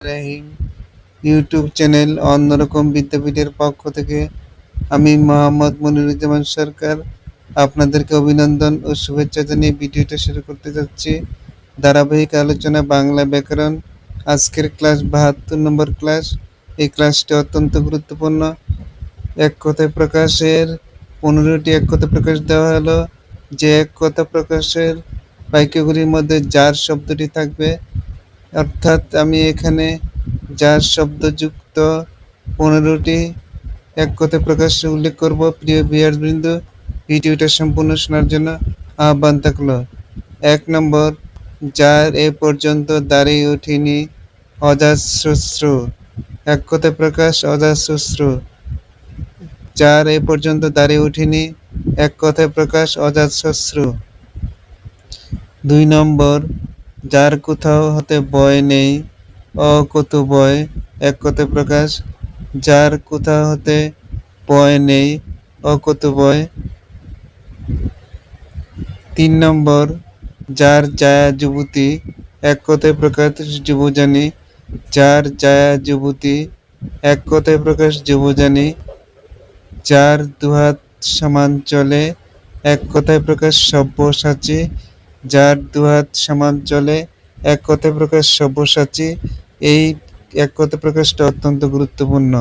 রাহিম YouTube channel অন্যরকম বিদ্যাপীঠের পক্ষ থেকে আমি মোহাম্মদ মনিরুজ্জামান সরকার আপনাদেরকে অভিনন্দন ও শুভেচ্ছা জানিয়ে ভিডিওটা শুরু করতে যাচ্ছি। ধারাবাহিক আলোচনা বাংলা ব্যাকরণ। আজকের ক্লাস বাহাত্তর নম্বর ক্লাস। এই ক্লাসটি অত্যন্ত গুরুত্বপূর্ণ। এক কথায় প্রকাশের পনেরোটি এক কথা প্রকাশ দেওয়া হলো। যে এক কথা প্রকাশের বাক্যগুলির মধ্যে যার শব্দটি থাকবে অর্থাৎ আমি এখানে যার শব্দযুক্ত পনেরোটি এক কথায় প্রকাশ্যে উল্লেখ করব, প্রিয় বিহারবৃন্দ, ভিডিওটা সম্পূর্ণ শোনার জন্য আহ্বান থাকল। এক নম্বর, যার এ পর্যন্ত দাঁড়িয়ে ওঠেনি অজাশ্রশ্রু। এক কথায় প্রকাশ অজাশ্রশ্রু। যার এ পর্যন্ত দাঁড়িয়ে ওঠেনি এক কথায় প্রকাশ অজাশ্রশ্রু। দুই নম্বর যার কোথাও হতে বয় নেই অকত বয় এক কথায় প্রকাশ। যার কোথাও হতে বয় নেই অকত বয় তিন নম্বর, যার জায়া যুবতী, এক কথায় প্রকাশ যুবজানি। যার জায়া যুবতী, এক কথায় প্রকাশ যুবজানি। যার দুহাত সমান চলে, এক কথায় প্রকাশ সব্যসাচী। যার দুহাত সমান চলে এক কথায় প্রকাশ সব্যসাচী। এই এক কথায় প্রকাশটা অত্যন্ত গুরুত্বপূর্ণ।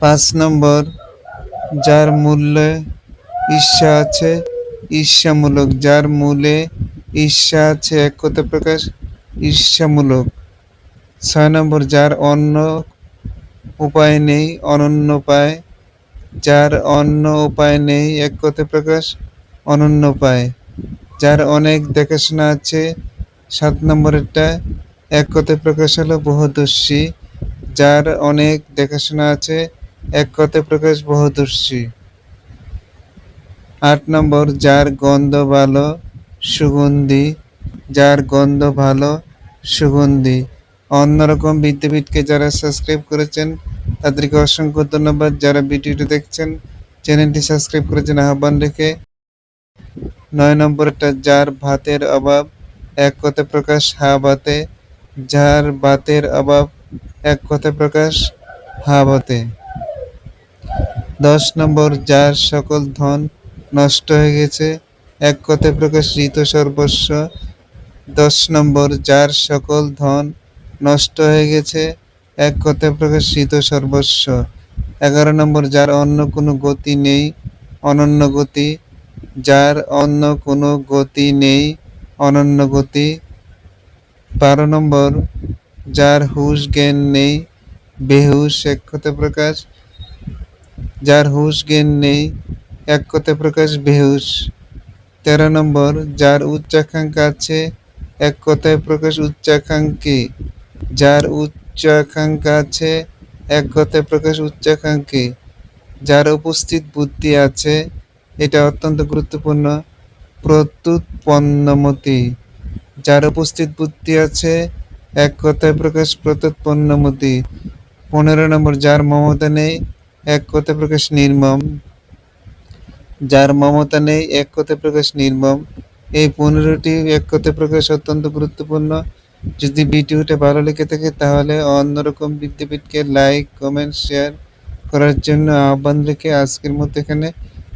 পাঁচ নম্বর, যার মূল্যে ঈর্ষা আছে, ঈর্ষামূলক। যার মূলে ঈর্ষা আছে, এক কথায় প্রকাশ ঈর্ষামূলক। ছয় নম্বর, যার অন্য উপায় নেই, অনন্য পায় যার অন্য উপায় নেই, এক কথায় প্রকাশ অনন্য পায়। যার অনেক দেখাশোনা আছে, সাত নম্বরেরটা এক কথায় প্রকাশ হলো বহুদর্শী। যার অনেক দেখাশোনা আছে, এক কথায় প্রকাশ বহুদর্শী। আট নম্বর, যার গন্ধ ভালো, সুগন্ধি। যার গন্ধ ভালো, সুগন্ধি। অন্যরকম বিদ্যাপীঠকে যারা সাবস্ক্রাইব করেছেন, তাদেরকে অসংখ্য ধন্যবাদ। যারা ভিডিওটি দেখছেন, চ্যানেলটি সাবস্ক্রাইব করেছেন আহ্বান রেখে নয় নম্বরটা, যার ভাতের অভাব এক কথা প্রকাশ, হা বাতে যার ভাতের অভাব এক কথা প্রকাশ, হা বাতে দশ নম্বর, যার সকল ধন নষ্ট হয়ে গেছে, এক কথায় প্রকাশ, ঋত সর্বস্ব। দশ নম্বর, যার সকল ধন নষ্ট হয়ে গেছে, এক কথায় প্রকাশ, ঋত সর্বস্ব। এগারো নম্বর, যার অন্য কোনো গতি নেই, অনন্য গতি। যার অন্য কোনো গতি নেই, অনন্য গতি। বারো নম্বর, যার হুশ জ্ঞান নেই, বেহুশ এক কথা প্রকাশ। যার হুশ জ্ঞান নেই, এক কথায় প্রকাশ, বেহুশ। তেরো নম্বর, যার উচ্চাকাঙ্ক্ষা আছে, এক কথায় প্রকাশ, উচ্চাকাঙ্ক্ষী। যার উচ্চাকাঙ্ক্ষা আছে, এক কথায় প্রকাশ, উচ্চাকাঙ্ক্ষী। যার উপস্থিত বুদ্ধি আছে এটা অত্যন্ত গুরুত্বপূর্ণ। প্রত্যুৎপন্নমতি, যার উপস্থিত বুদ্ধি আছে, এক কথায় প্রকাশ প্রত্যুৎপন্নমতি। পনেরো নম্বর, যার মমতা নেই, এক কথায় প্রকাশ নির্মম। যার মমতা নেই, এক কথায় প্রকাশ নির্মম। এই পনেরোটি এক কথায় প্রকাশ অত্যন্ত গুরুত্বপূর্ণ। যদি ভিডিওটা ভালো লেগে থাকে, তাহলে অন্যরকম বিদ্যাপীঠকে লাইক কমেন্ট শেয়ার করার জন্য আহ্বান রেখে আজকের মতো এখানে